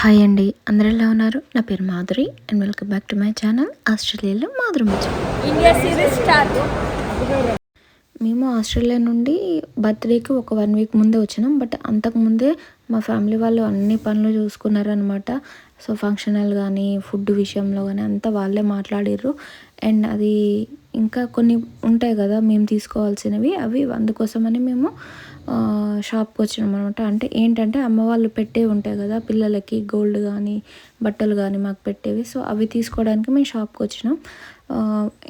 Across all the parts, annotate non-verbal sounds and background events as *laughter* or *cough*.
Hi అండి. అందరూ ఎలా ఉన్నారు? నా పేరు Madhuri and welcome back to my channel ఆస్ట్రేలియాలో మాధురి మేము ఆస్ట్రేలియా నుండి బర్త్డేకి ఒక వన్ వీక్ ముందే వచ్చినాం. బట్ అంతకుముందే మా ఫ్యామిలీ వాళ్ళు అన్ని పనులు చూసుకున్నారనమాట సో ఫంక్షనల్ కానీ ఫుడ్ విషయంలో కానీ అంతా వాళ్ళే మాట్లాడిర్రు. అండ్ అది ఇంకా కొన్ని ఉంటాయి కదా మేము తీసుకోవాల్సినవి అవి అందుకోసమని మేము షాప్కి వచ్చినాం అనమాట అంటే ఏంటంటే అమ్మ వాళ్ళు పెట్టే ఉంటాయి కదా పిల్లలకి గోల్డ్ కానీ బట్టలు కానీ మాకు పెట్టేవి. సో అవి తీసుకోవడానికి మేము షాప్కి వచ్చినాం.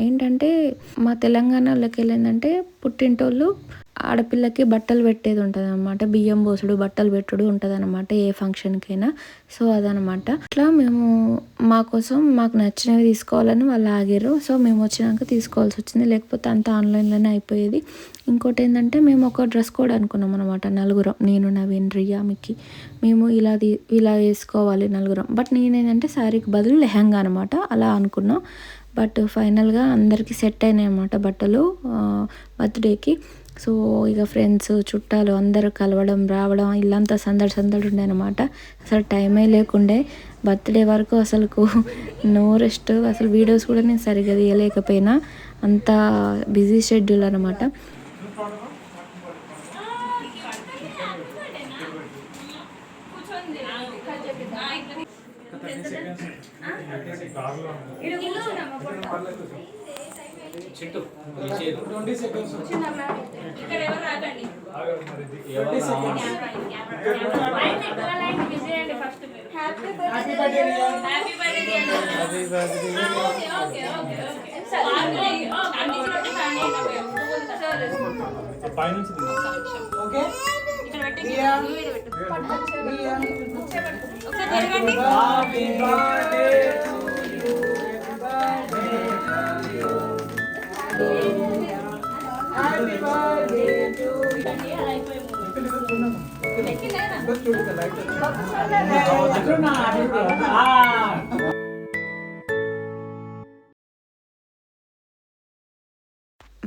ఏంటంటే మా తెలంగాణలోకి వెళ్ళిందంటే పుట్టింటోళ్ళు ఆడపిల్లకి బట్టలు పెట్టేది ఉంటుంది అనమాట బియ్యం పోసుడు బట్టలు పెట్టుడు ఉంటుంది అనమాట ఏ ఫంక్షన్కైనా. సో అదనమాట అట్లా మేము మా కోసం మాకు నచ్చినవి తీసుకోవాలని వాళ్ళు ఆగారు. సో మేము వచ్చినాక తీసుకోవాల్సి వచ్చింది. లేకపోతే అంతా ఆన్లైన్లోనే అయిపోయేది. ఇంకోటి ఏంటంటే మేము ఒక డ్రెస్ కోడ్ అనుకున్నాం అనమాట నలుగురం. నేను నవీన్ రియా మిక్కి. మేము ఇలా ఇలా వేసుకోవాలి నలుగురం. బట్ నేనేంటంటే శారీకి బదులు లెహంగా అనమాట అలా అనుకున్నాం. బట్ ఫైనల్గా అందరికీ సెట్ అయినాయి అనమాట బట్టలు బర్త్డేకి. సో ఇక ఫ్రెండ్స్ చుట్టాలు అందరూ కలవడం రావడం ఇల్లంతా సందడి సందడి ఉండే అనమాట అసలు టైమే లేకుండే. బర్త్డే వరకు అసలు నో రెస్ట్ అసలు వీడియోస్ కూడా నేను సరిగ్గా తీయలేకపోయినా. అంత బిజీ షెడ్యూల్ అనమాట చిట్టు. Twenty seconds. ఇక్కడ ఎవరు రాకండి. First happy happy birthday Riya happy birthday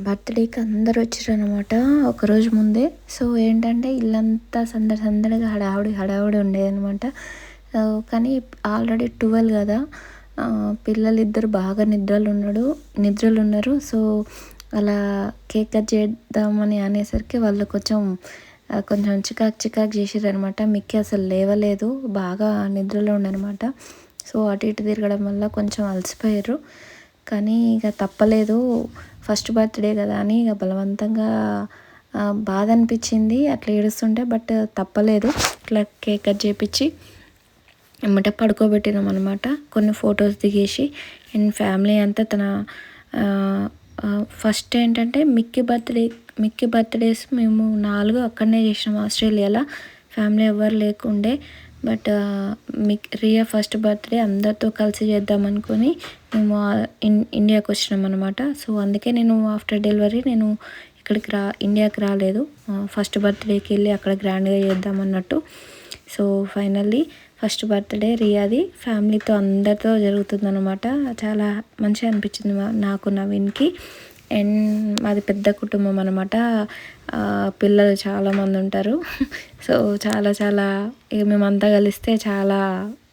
బర్త్డేకి అందరు వచ్చారనమాట ఒకరోజు ముందే. సో ఏంటంటే ఇల్లంతా సందడి సందడిగా హడావుడి హడావుడి ఉండేదనమాట కానీ ఆల్రెడీ ట్వెల్వ్ కదా. పిల్లలు ఇద్దరు బాగా నిద్రలు ఉన్నాడు నిద్రలు ఉన్నారు సో అలా కేక్ కట్ చేద్దామని అనేసరికి వాళ్ళు కొంచెం కొంచెం చికాక్ చికాక్ చేసిరనమాట మిక్కి అసలు లేవలేదు బాగా నిద్రలో ఉండనమాట సో అటు ఇటు తిరగడం వల్ల కొంచెం అలసిపోయారు. కానీ ఇక తప్పలేదు ఫస్ట్ బర్త్డే కదా అని ఇక బలవంతంగా బాధ అనిపించింది. అట్లా ఏడుస్తుంటే బట్ తప్పలేదు. ఇట్లా కేక్ కట్ చేపించి ఎమ్మట పడుకోబెట్టినాం అనమాట కొన్ని ఫొటోస్ దిగేసి అండ్ ఫ్యామిలీ అంతా తన ఫస్ట్ ఏంటంటే మిక్కీ బర్త్డే మిక్కీ బర్త్డేస్ మేము నాలుగు అక్కడనే చేసినాం ఆస్ట్రేలియాలో. ఫ్యామిలీ ఎవరు లేకుండే బట్ మిక్ రియా ఫస్ట్ బర్త్డే అందరితో కలిసి చేద్దాం అనుకొని మేము ఇన్ ఇండియాకి వచ్చినాం అనమాట సో అందుకే నేను ఆఫ్టర్ డెలివరీ నేను ఇక్కడికి రా ఇండియాకి రాలేదు. ఫస్ట్ బర్త్డేకి వెళ్ళి అక్కడ గ్రాండ్గా చేద్దాం అన్నట్టు. సో ఫైనల్లీ ఫస్ట్ బర్త్డే రియాది ఫ్యామిలీతో అందరితో జరుగుతుందనమాట చాలా మంచిగా అనిపించింది నాకు నవీన్కి. అండ్ మాది పెద్ద కుటుంబం అనమాట పిల్లలు చాలామంది ఉంటారు. *laughs* సో చాలా చాలా ఇక మేమంతా కలిస్తే చాలా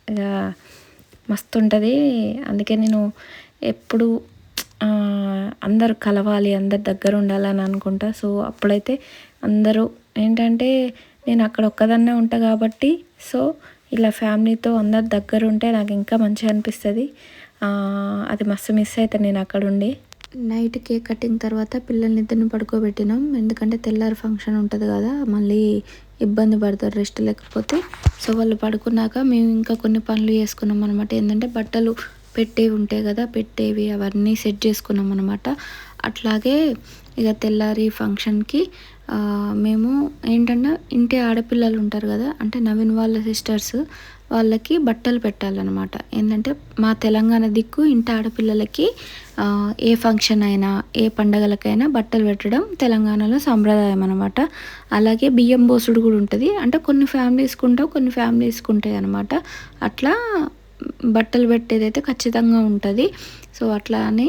ఇక మస్తు ఉంటుంది. అందుకే నేను ఎప్పుడు అందరూ కలవాలి అందరి దగ్గర ఉండాలని అనుకుంటా. సో అప్పుడైతే అందరూ ఏంటంటే నేను అక్కడ ఒక్కదాన్నే ఉంటా కాబట్టి సో ఇలా ఫ్యామిలీతో అందరు దగ్గర ఉంటే నాకు ఇంకా మంచిగా అనిపిస్తుంది అది మస్తు మిస్ అవుతాను నేను అక్కడ ఉండి నైట్ కేక్ కటింగ్ తర్వాత పిల్లల్ని ఇద్దరిని పడుకోబెట్టినాం. ఎందుకంటే తెల్లారి ఫంక్షన్ ఉంటుంది కదా మళ్ళీ ఇబ్బంది పడతారు రెస్ట్ లేకపోతే. సో వాళ్ళు పడుకున్నాక మేము ఇంకా కొన్ని పనులు చేసుకున్నాం అనమాట ఏంటంటే బట్టలు పెట్టేవి ఉంటాయి కదా పెట్టేవి అవన్నీ సెట్ చేసుకున్నాం అనమాట అట్లాగే ఇక తెల్లారి ఫంక్షన్కి మేము ఏంటంటే ఇంటి ఆడపిల్లలు ఉంటారు కదా అంటే నవీన్ వాళ్ళ సిస్టర్స్ వాళ్ళకి బట్టలు పెట్టాలన్నమాట. ఏంటంటే మా తెలంగాణ దిక్కు ఇంటి ఆడపిల్లలకి ఏ ఫంక్షన్ అయినా ఏ పండగలకైనా బట్టలు పెట్టడం తెలంగాణలో సాంప్రదాయం అనమాట అలాగే బియ్యం బోసుడు కూడా ఉంటుంది. అంటే కొన్ని ఫ్యామిలీస్కి ఉంటావు కొన్ని ఫ్యామిలీస్కి ఉంటాయి అనమాట అట్లా బట్టలు పెట్టేది అయితే ఖచ్చితంగా ఉంటుంది. సో అట్లా అని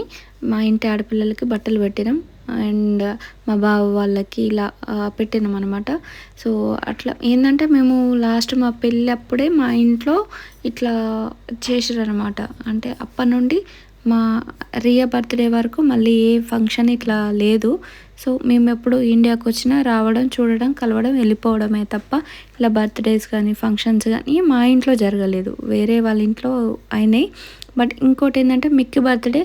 మా ఇంటి ఆడపిల్లలకి బట్టలు పెట్టినాం అండ్ మా బావ వాళ్ళకి ఇలా పెట్టినమనమాట అనమాట సో అట్లా ఏంటంటే మేము లాస్ట్ మా పెళ్ళి అప్పుడే మా ఇంట్లో ఇట్లా చేసారనమాట అంటే అప్పటి నుండి మా రియా బర్త్డే వరకు మళ్ళీ ఏ ఫంక్షన్ ఇట్లా లేదు. సో మేము ఎప్పుడు ఇండియాకి వచ్చినా రావడం చూడడం కలవడం వెళ్ళిపోవడమే తప్ప ఇలా బర్త్డేస్ కానీ ఫంక్షన్స్ కానీ మా ఇంట్లో జరగలేదు. వేరే వాళ్ళ ఇంట్లో అయినాయి. బట్ ఇంకోటి ఏంటంటే మిక్కి బర్త్డే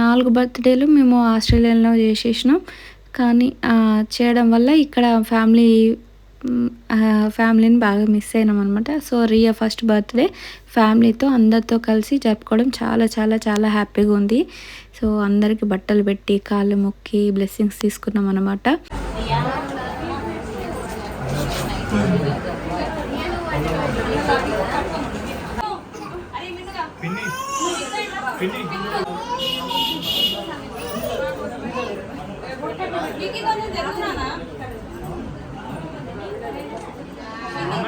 నాలుగు బర్త్డేలు మేము ఆస్ట్రేలియాలో చేసేసినాం. కానీ చేయడం వల్ల ఇక్కడ ఫ్యామిలీ ఫ్యామిలీని బాగా మిస్ అయినాం అనమాట సో రియా ఫస్ట్ బర్త్డే. ఫ్యామిలీతో అందరితో కలిసి జరుపుకోవడం చాలా చాలా చాలా హ్యాపీగా ఉంది. సో అందరికి బట్టలు పెట్టి కాళ్ళు మొక్కి బ్లెస్సింగ్స్ తీసుకున్నాం అనమాట పిన్ని పిన్ని నీకు కొంచెం జరుగునానా కొంచెం జరిపోవాలి ప్లీజ్ మామ నువ్వు నువ్వు అటుపోయి ప్లీజ్ సరిపోతే నాన్న కొంచెం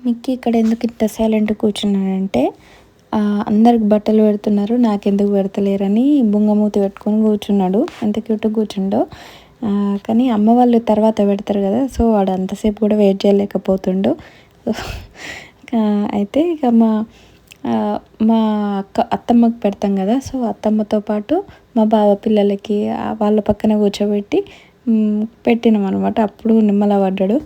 మిక్కీ ఇక్కడ ఎందుకు ఇంత సైలెంట్ కూర్చున్నాడంటే ఆ, అందరికి బట్టలు పెడుతున్నారు నాకెందుకు పెడతలేరని బుంగమూతి పెట్టుకొని కూర్చున్నాడు. ఎంత క్యూట్ కూర్చుండో. కానీ అమ్మ వాళ్ళు తర్వాత పెడతారు కదా సో వాడు అంతసేపు కూడా వెయిట్ చేయలేకపోతుండు. *laughs* అయితే ఇక మా మా అక్క అత్తమ్మకి పెడతాం కదా సో అత్తమ్మతో పాటు మా బావ పిల్లలకి వాళ్ళ పక్కన కూర్చోబెట్టి పెట్టినాం అనమాట అప్పుడు నిమ్మల పడ్డాడు.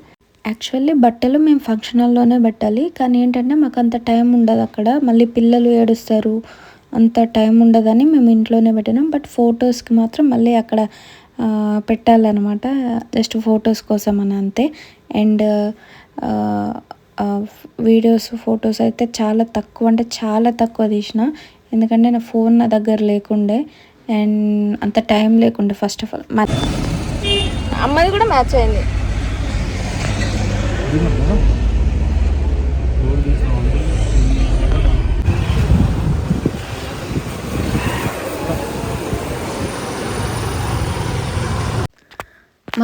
యాక్చువల్లీ బట్టలు మేము ఫంక్షన్ హాల్లోనే పెట్టాలి. కానీ ఏంటంటే మాకు అంత టైం ఉండదు అక్కడ. మళ్ళీ పిల్లలు ఏడుస్తారు. అంత టైం ఉండదని మేము ఇంట్లోనే పెట్టినాం. బట్ ఫొటోస్కి మాత్రం మళ్ళీ అక్కడ పెట్టాలన్నమాట. జస్ట్ ఫొటోస్ కోసం అని అంతే. అండ్ వీడియోస్ ఫొటోస్ అయితే చాలా తక్కువ అంటే చాలా తక్కువ తీసిన. ఎందుకంటే నా ఫోన్ నా దగ్గర లేకుండే. అండ్ అంత టైం లేకుండే ఫస్ట్ ఆఫ్ ఆల్ అమ్మది కూడా మ్యాచ్ అయింది.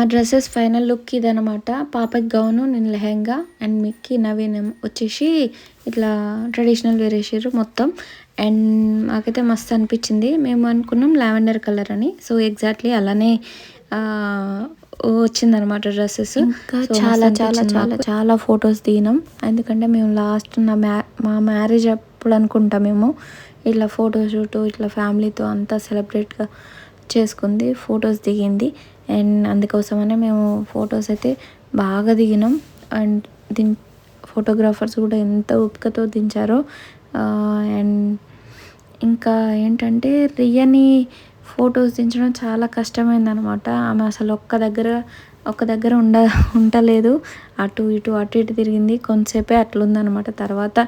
మా డ్రెస్సెస్ ఫైనల్ లుక్ ఇదనమాట పాపకి గౌను నేను లెహెంగా అండ్ మిక్కి నవీన్ వచ్చేసి ఇట్లా ట్రెడిషనల్ వేర్ వేసారు మొత్తం. అండ్ మాకైతే మస్తు అనిపించింది. మేము అనుకున్నాం లావెండర్ కలర్ అని. సో ఎగ్జాక్ట్లీ అలానే వచ్చిందనమాట డ్రెస్సెస్. చాలా చాలా చాలా చాలా ఫొటోస్ దిగినాం. ఎందుకంటే మేము లాస్ట్ నా మ్యా మా మ్యారేజ్ అప్పుడు అనుకుంటా మేము. ఇట్లా ఫోటోషూట్ ఇట్లా ఫ్యామిలీతో అంతా సెలబ్రేట్గా చేసుకుంది ఫొటోస్ దిగింది. అండ్ అందుకోసమనే మేము ఫొటోస్ అయితే బాగా దిగినాం. అండ్ దిన్ ఫోటోగ్రాఫర్స్ కూడా ఎంత ఓపికతో దించారో అండ్ ఇంకా ఏంటంటే రియని ఫొటోస్ దించడం చాలా కష్టమైందనమాట. ఆమె అసలు ఒక్క దగ్గర ఒక్క దగ్గర ఉండ ఉండలేదు. అటు ఇటు అటు ఇటు తిరిగింది. కొంతసేపే అట్లుందనమాట. తర్వాత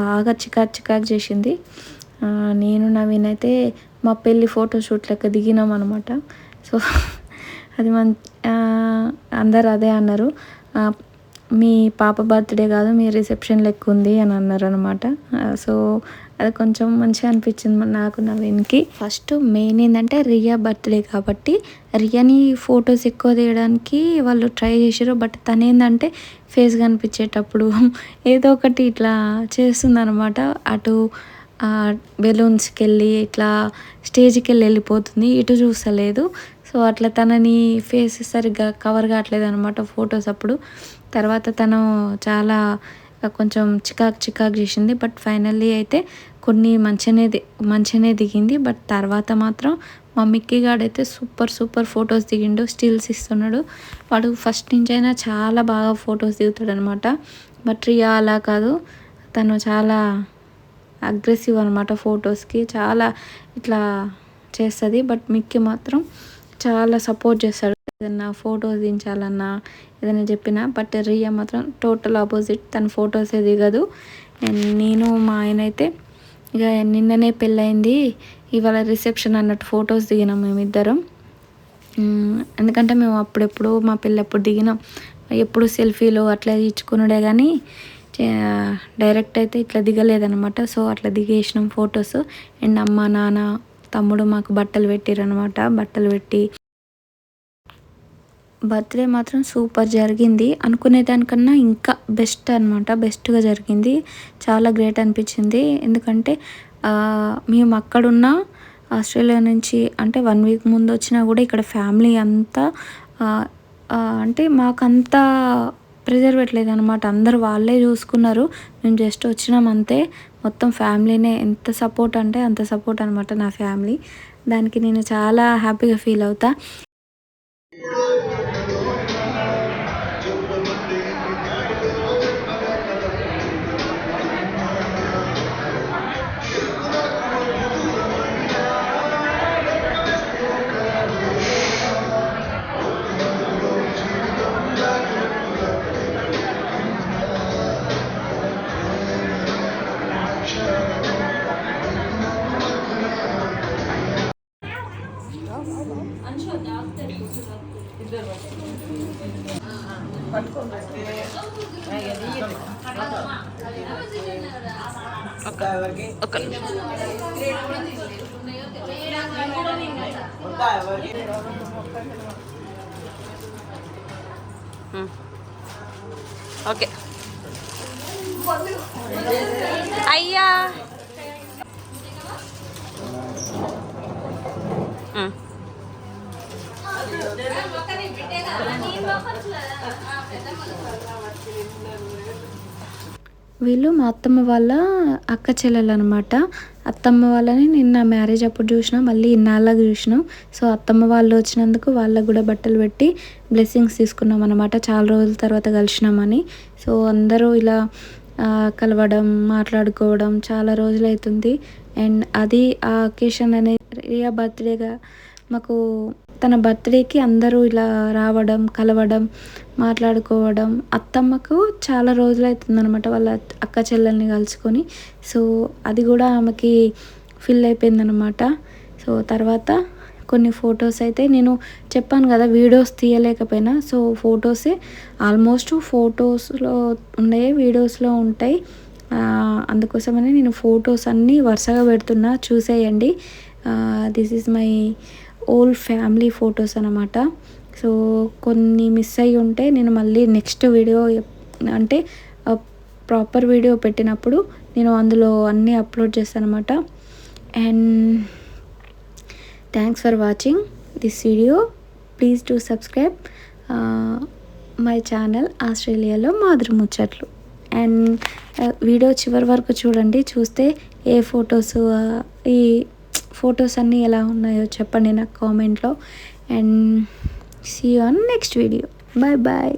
బాగా చికాక్ చికాక్ చేసింది. నేను నవీన్ అయితే మా పెళ్ళి ఫోటో షూట్ లెక్క దిగినాం అనమాట సో అది మం అందరు అదే అన్నారు. మీ పాప బర్త్డే కాదు మీ రిసెప్షన్ లెక్క ఉంది అని అన్నారు అనమాట సో అది కొంచెం మంచిగా అనిపించింది నాకు నవీన్కి. ఫస్ట్ మెయిన్ ఏంటంటే రియా బర్త్డే కాబట్టి రియాని ఫొటోస్ ఎక్కువ తీయడానికి వాళ్ళు ట్రై చేసారు బట్ తను ఏంటంటే ఫేస్ కనిపించేటప్పుడు *laughs* ఏదో ఒకటి ఇట్లా చేస్తుందన్నమాట. అటు బెలూన్స్కి వెళ్ళి ఇట్లా స్టేజ్కి వెళ్ళి వెళ్ళిపోతుంది. ఇటు చూస్తలేదు. సో అట్లా తనని ఫేస్ సరిగ్గా కవర్ కావట్లేదు అనమాట ఫొటోస్ అప్పుడు. తర్వాత తను చాలా కొంచెం చికాక్ చికాక్ చేసింది. బట్ ఫైనల్లీ అయితే కొన్ని మంచిగానే మంచినే మంచిగానే దిగింది. బట్ తర్వాత మాత్రం మా మిక్కీ గాడైతే సూపర్ సూపర్ ఫొటోస్ దిగిండు. స్టిల్స్ ఇస్తున్నాడు. వాడు ఫస్ట్ నుంచి అయినా చాలా బాగా ఫొటోస్ దిగుతాడు అనమాట బట్ రియా అలా కాదు. తను చాలా అగ్రెసివ్ అనమాట ఫొటోస్కి చాలా ఇట్లా చేస్తుంది. బట్ మిక్కీ మాత్రం చాలా సపోర్ట్ చేస్తాడు. ఏదన్నా ఫొటోస్ దించాలన్నా ఏదైనా చెప్పినా బట్ రియా మాత్రం టోటల్ ఆపోజిట్ తన ఫొటోసే దిగదు. అండ్ నేను మా ఆయన అయితే ఇక నిన్ననే పెళ్ళయింది. ఇవాళ రిసెప్షన్ అన్నట్టు ఫొటోస్ దిగినాం మేమిద్దరం. ఎందుకంటే మేము అప్పుడెప్పుడు మా పెళ్ళి అప్పుడు దిగినాం. ఎప్పుడు సెల్ఫీలు అట్లా ఇచ్చుకున్నాడే కానీ డైరెక్ట్ అయితే ఇట్లా దిగలేదనమాట సో అట్లా దిగేసినాం ఫొటోస్ అండ్ అమ్మ నాన్న తమ్ముడు మాకు బట్టలు పెట్టిరనమాట బట్టలు పెట్టి బర్త్డే మాత్రం సూపర్ జరిగింది. అనుకునే దానికన్నా ఇంకా బెస్ట్ అనమాట బెస్ట్గా జరిగింది. చాలా గ్రేట్ అనిపించింది. ఎందుకంటే మేము అక్కడున్న ఆస్ట్రేలియా నుంచి అంటే వన్ వీక్ ముందు వచ్చినా కూడా ఇక్కడ ఫ్యామిలీ అంతా అంటే మాకంతా ప్రెజర్ పెట్టలేదు అనమాట అందరు వాళ్ళే చూసుకున్నారు. మేము జస్ట్ వచ్చినాం అంతే. మొత్తం ఫ్యామిలీనే ఎంత సపోర్ట్ అంటే అంత సపోర్ట్ అనమాట నా ఫ్యామిలీ. దానికి నేను చాలా హ్యాపీగా ఫీల్ అవుతా. ఓకే అయ్యా ఉమ్. వీళ్ళు మా అత్తమ్మ వాళ్ళ అక్క చెల్లెలు అనమాట అత్తమ్మ వాళ్ళని నిన్న మ్యారేజ్ అప్పుడు చూసినా మళ్ళీ ఇన్నాళ్ళకి చూసినాం. సో అత్తమ్మ వాళ్ళు వచ్చినందుకు వాళ్ళకు కూడా బట్టలు పెట్టి బ్లెస్సింగ్స్ తీసుకున్నాం అనమాట చాలా రోజుల తర్వాత కలిసినామని. సో అందరూ ఇలా కలవడం మాట్లాడుకోవడం చాలా రోజులు అవుతుంది అండ్ అది ఆ అకేషన్ అనేది రియా బర్త్డేగా మాకు తన బర్త్డేకి అందరూ ఇలా రావడం కలవడం మాట్లాడుకోవడం. అత్తమ్మకు చాలా రోజులు అవుతుంది అనమాట వాళ్ళ అక్క చెల్లెల్ని కలుసుకొని. సో అది కూడా ఆమెకి ఫిల్ అయిపోయిందనమాట సో తర్వాత కొన్ని ఫొటోస్ అయితే నేను చెప్పాను కదా వీడియోస్ తీయలేకపోయినా. సో ఫొటోసే ఆల్మోస్ట్ ఫొటోస్లో ఉన్నాయి వీడియోస్లో ఉంటాయి. ఆ, అందుకోసమని నేను ఫొటోస్ అన్నీ వరుసగా పెడుతున్నా. చూసేయండి. This is my old family photos అనమాట సో కొన్ని మిస్ అయ్యి ఉంటే నేను మళ్ళీ నెక్స్ట్ వీడియో అంటే ప్రాపర్ వీడియో పెట్టినప్పుడు నేను అందులో అన్నీ అప్లోడ్ చేస్తాను అనమాట and thanks for watching this video. Please to subscribe my channel ఆస్ట్రేలియాలో మాధురి ముచ్చట్లు అండ్ వీడియో చివరి వరకు చూడండి. చూస్తే ఏ ఫొటోస్ ఈ ఫొటోస్ అన్నీ ఎలా ఉన్నాయో చెప్పండి నాకు కామెంట్లో. And see on next video bye bye